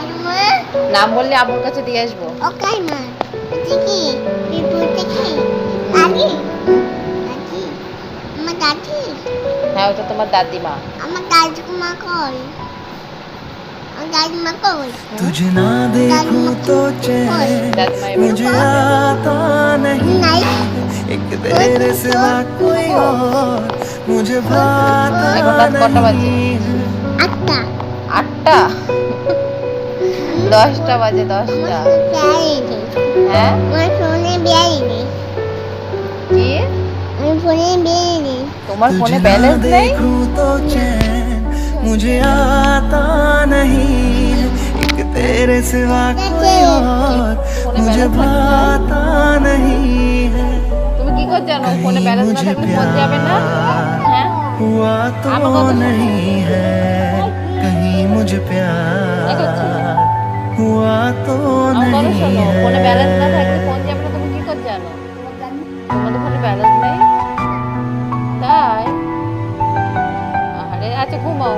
Chyma নাম বললে আব্বুর কাছে দিয়ে আসবো ও কাইমা দেখি বিপুল দেখি দাদি দাদি আমার দাদি হ্যাঁ ওটা তোমার দাদিমা আমার দাদিমা কই আমার দাদিমা কই तुझे ना देखूं तो चैन दादी माँ मुझे आता नहीं নাই एक तेरे सिवा कोई और मुझे भाता এখন রাত কটা বাজে? नहीं আটটা আটটা দশটা বাজে দশটা আমার বিয়ারি নেই হ্যাঁ আমার ফোনে বিয়ারি নেই কি আমার ফোনে বিয়ারি নেই তোমার ফোনে तुझे ना ব্যালেন্স নেই देखूं तो चैन मुझे आता नहीं एक तेरे सिवा कोई और मुझे भाता नहीं है তুমি কি করে জানো ফোনে कहीं ব্যালেন্স না मुझे থাকলে ফোন যাবে না হ্যাঁ प्यार हुआ तो आप कौन सा नहीं है कहीं मुझे प्यार ফোনে ব্যালেন্স না থাকলে ফোন যাবে না তুমি কি করে জানো? তোমার ফোনে নেই। তাই? আরে আচ্ছা ঘুমাও।